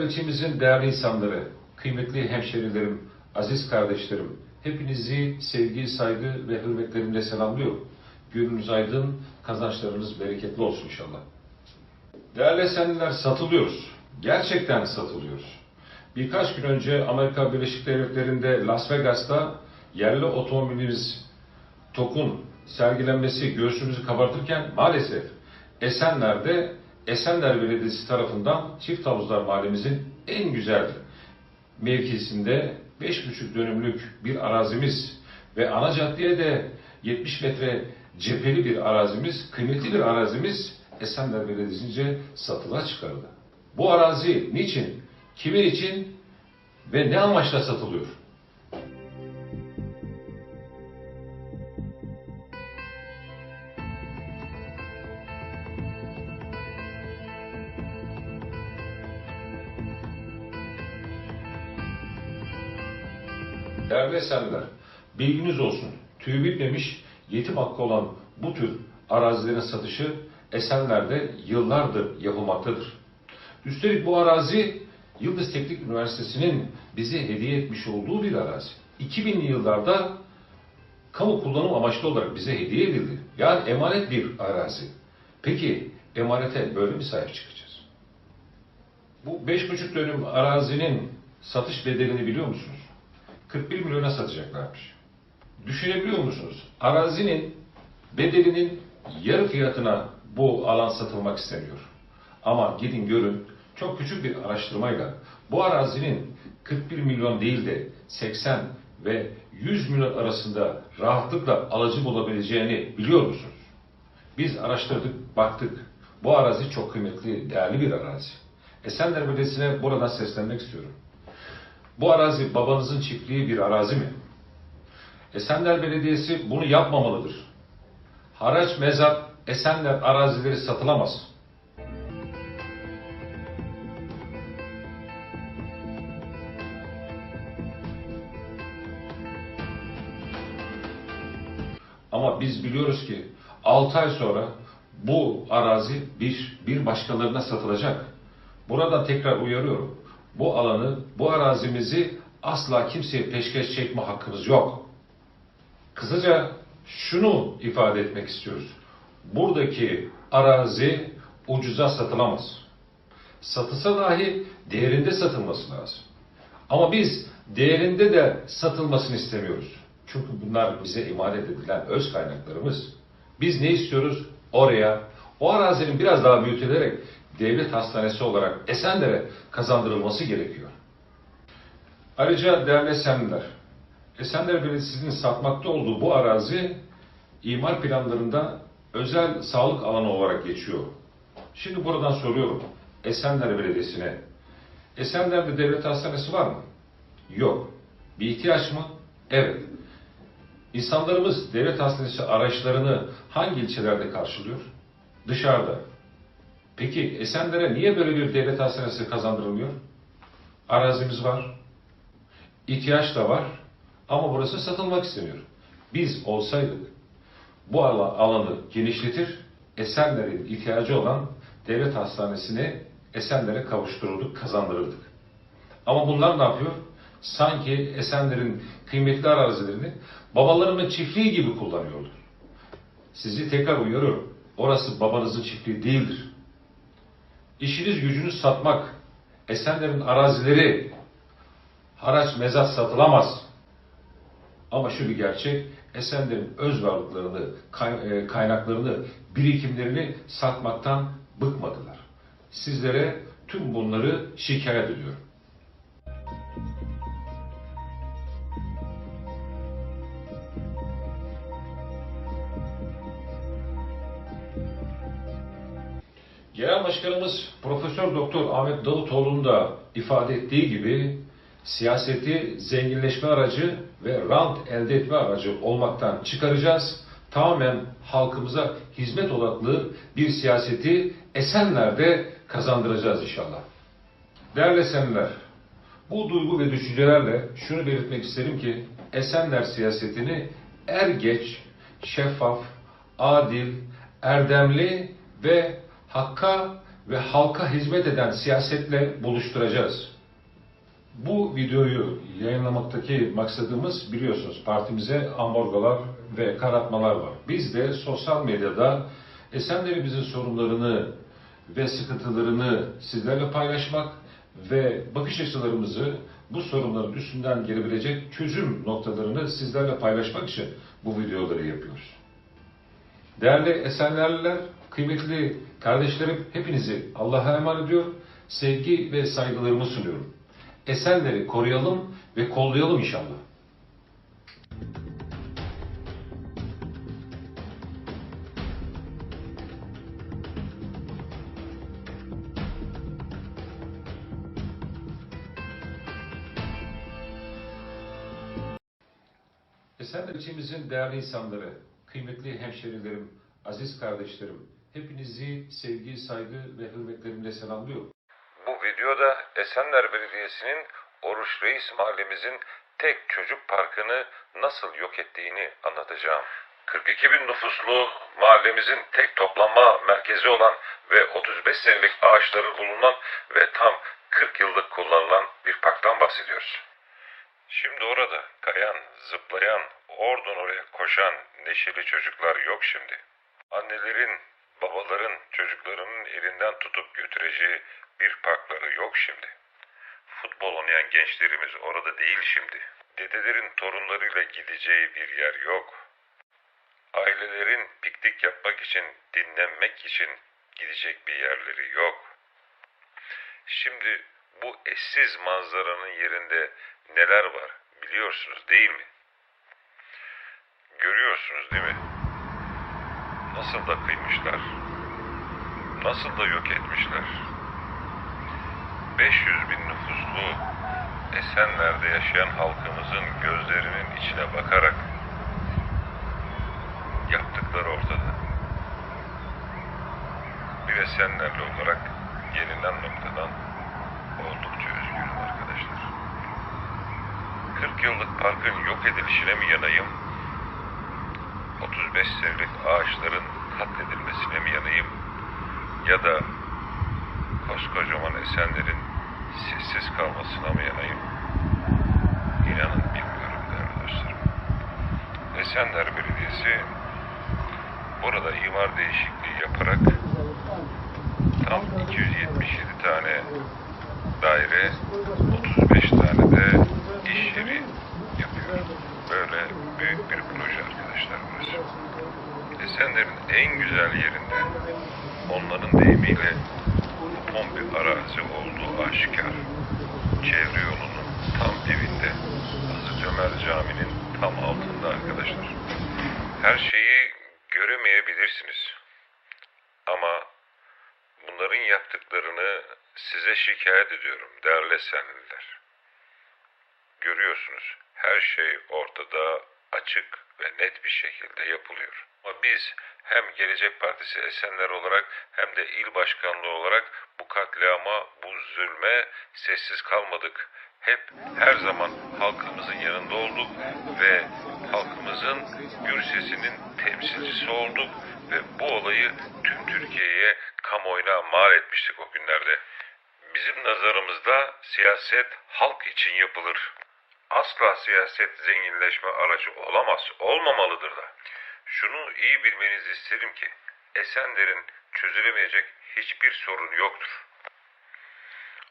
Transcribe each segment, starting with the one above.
İlçemizin değerli insanları, kıymetli hemşerilerim, aziz kardeşlerim, hepinizi sevgi, saygı ve hürmetlerimle selamlıyorum. Gönlünüz aydın, kazançlarınız bereketli olsun inşallah. Değerli esenler satılıyoruz. Gerçekten satılıyoruz. Birkaç gün önce Amerika Birleşik Devletleri'nde Las Vegas'ta yerli otomobilimiz TOK'un sergilenmesi göğsümüzü kabartırken maalesef Esenler'de Esenler Belediyesi tarafından Çift Havuzlar Mahallemizin en güzel mevkisinde 5,5 dönümlük bir arazimiz ve ana caddeye de 70 metre cepheli bir arazimiz, kıymetli bir arazimiz Esenler Belediyesi'nce satılığa çıkarıldı. Bu arazi niçin, kimin için ve ne amaçla satılıyor? Değerli esenler, bilginiz olsun. Tüyü bitmemiş, yetim hakkı olan bu tür arazilerin satışı Esenler'de yıllardır yapılmaktadır. Üstelik bu arazi Yıldız Teknik Üniversitesi'nin bize hediye etmiş olduğu bir arazi. 2000'li yıllarda kamu kullanım amaçlı olarak bize hediye edildi. Yani emanet bir arazi. Peki emanete böyle mi sahip çıkacağız? Bu 5,5 dönüm arazinin satış bedelini biliyor musunuz? 41 milyona satacaklarmış. Düşünebiliyor musunuz? Arazinin bedelinin yarı fiyatına bu alan satılmak isteniyor. Ama gidin görün çok küçük bir araştırmayla bu arazinin 41 milyon değil de 80 ve 100 milyon arasında rahatlıkla alıcı bulabileceğini biliyor musunuz? Biz araştırdık, baktık. Bu arazi çok kıymetli, değerli bir arazi. Esenler Belediyesi'ne buradan seslenmek istiyorum. Bu arazi babanızın çiftliği bir arazi mi? Esenler Belediyesi bunu yapmamalıdır. Haraç mezat Esenler arazileri satılamaz. Ama biz biliyoruz ki 6 ay sonra bu arazi bir, bir başkalarına satılacak. Burada tekrar uyarıyorum. Bu alanı, bu arazimizi asla kimseye peşkeş çekme hakkımız yok. Kısaca şunu ifade etmek istiyoruz. Buradaki arazi ucuza satılamaz. Satılsa dahi değerinde satılması lazım. Ama biz değerinde de satılmasını istemiyoruz. Çünkü bunlar bize emanet edilen öz kaynaklarımız. Biz ne istiyoruz? Oraya, o arazinin biraz daha büyütülerek devlet hastanesi olarak Esenler'e kazandırılması gerekiyor. Ayrıca değerli Esenler, Esenler Belediyesi'nin satmakta olduğu bu arazi imar planlarında özel sağlık alanı olarak geçiyor. Şimdi buradan soruyorum Esenler Belediyesi'ne. Esenler'de devlet hastanesi var mı? Yok. Bir ihtiyaç mı? Evet. İnsanlarımız devlet hastanesi araçlarını hangi ilçelerde karşılıyor? Dışarıda. Peki Esenler'e niye böyle bir devlet hastanesi kazandırılmıyor? Arazimiz var. ihtiyaç da var. Ama burası satılmak isteniyor. Biz olsaydık bu alanı genişletir, Esenler'in ihtiyacı olan devlet hastanesini Esenler'e kavuştururduk, kazandırırdık. Ama bunlar ne yapıyor? Sanki Esenler'in kıymetli arazilerini babalarının çiftliği gibi kullanıyorlar. Sizi tekrar uyarıyorum. Orası babanızın çiftliği değildir. İşiniz gücünüz satmak, Esenler'in arazileri haraç mezat satılamaz. Ama şu bir gerçek, Esenler'in öz varlıklarını, e, kaynaklarını, birikimlerini satmaktan bıkmadılar. Sizlere tüm bunları şikayet ediyorum. Başkanımız Profesör Doktor Ahmet Davutoğlu'nun da ifade ettiği gibi siyaseti zenginleşme aracı ve rant elde etme aracı olmaktan çıkaracağız. Tamamen halkımıza hizmet odaklı bir siyaseti Esenler'de kazandıracağız inşallah. Değerli Esenler, bu duygu ve düşüncelerle şunu belirtmek isterim ki Esenler siyasetini er geç, şeffaf, adil, erdemli ve hakka ve halka hizmet eden siyasetle buluşturacağız. Bu videoyu yayınlamaktaki maksadımız biliyorsunuz partimize ambargolar ve karartmalar var. Biz de sosyal medyada Esenlerimizin sorunlarını ve sıkıntılarını sizlerle paylaşmak ve bakış açılarımızı bu sorunların üstünden gelebilecek çözüm noktalarını sizlerle paylaşmak için bu videoları yapıyoruz. Değerli Esenlerliler, kıymetli kardeşlerim hepinizi Allah'a emanet ediyor. Sevgi ve saygılarımı sunuyorum. Esenleri koruyalım ve kollayalım inşallah. Esenler ilçemizin değerli insanları, kıymetli hemşerilerim, aziz kardeşlerim, hepinizi sevgi, saygı ve hürmetlerimle selamlıyorum. Bu videoda Esenler Belediyesi'nin Oruç Reis mahallemizin tek çocuk parkını nasıl yok ettiğini anlatacağım. 42 bin nüfuslu mahallemizin tek toplanma merkezi olan ve 35 senelik ağaçları bulunan ve tam 40 yıllık kullanılan bir parktan bahsediyoruz. Şimdi orada kayan, zıplayan, oradan oraya koşan neşeli çocuklar yok şimdi. Annelerin, babaların çocuklarının elinden tutup götüreceği bir parkları yok şimdi. Futbol oynayan gençlerimiz orada değil şimdi. Dedelerin torunlarıyla gideceği bir yer yok. Ailelerin piknik yapmak için, dinlenmek için gidecek bir yerleri yok. Şimdi bu eşsiz manzaranın yerinde neler var biliyorsunuz değil mi? Görüyorsunuz değil mi? Nasıl da kıymışlar. Nasıl da yok etmişler. 500 bin nüfuslu Esenler'de yaşayan halkımızın gözlerinin içine bakarak yaptıkları ortada. Bir Esenlerli olarak gelinen noktadan oldukça üzgünüm arkadaşlar. 40 yıllık parkın yok edilişine mi yanayım? 35 senelik ağaçların katledilmesine mi yanayım? Ya da koskocaman esenlerin sessiz kalmasına mı yanayım? İnanın bilmiyorum değerli dostlarım. Esenler Belediyesi burada imar değişikliği yaparak tam 277 tane daire, 35 tane de iş yeri yapıyor. Böyle büyük bir proje arkadaşlar burası. Esenler'in en güzel yerinde onların deyimiyle bir arazi olduğu aşikar. Çevre yolunun tam dibinde. Hazreti Ömer Camii'nin tam altında arkadaşlar. Her şeyi göremeyebilirsiniz. Ama bunların yaptıklarını size şikayet ediyorum değerli Esenliler. Görüyorsunuz her şey ortada açık ve net bir şekilde yapılıyor. Ama biz hem Gelecek Partisi Esenler olarak hem de il başkanlığı olarak bu katliama, bu zulme sessiz kalmadık. Hep her zaman halkımızın yanında olduk ve halkımızın gür sesinin temsilcisi olduk ve bu olayı tüm Türkiye'ye kamuoyuna mal etmiştik o günlerde. Bizim nazarımızda siyaset halk için yapılır. Asla siyaset zenginleşme aracı olamaz, olmamalıdır da. Şunu iyi bilmenizi isterim ki Esenler'in çözülemeyecek hiçbir sorun yoktur.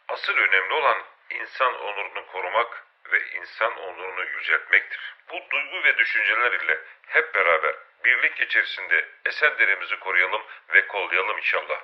Asıl önemli olan insan onurunu korumak ve insan onurunu yüceltmektir. Bu duygu ve düşünceler ile hep beraber birlik içerisinde Esenler'imizi koruyalım ve kollayalım inşallah.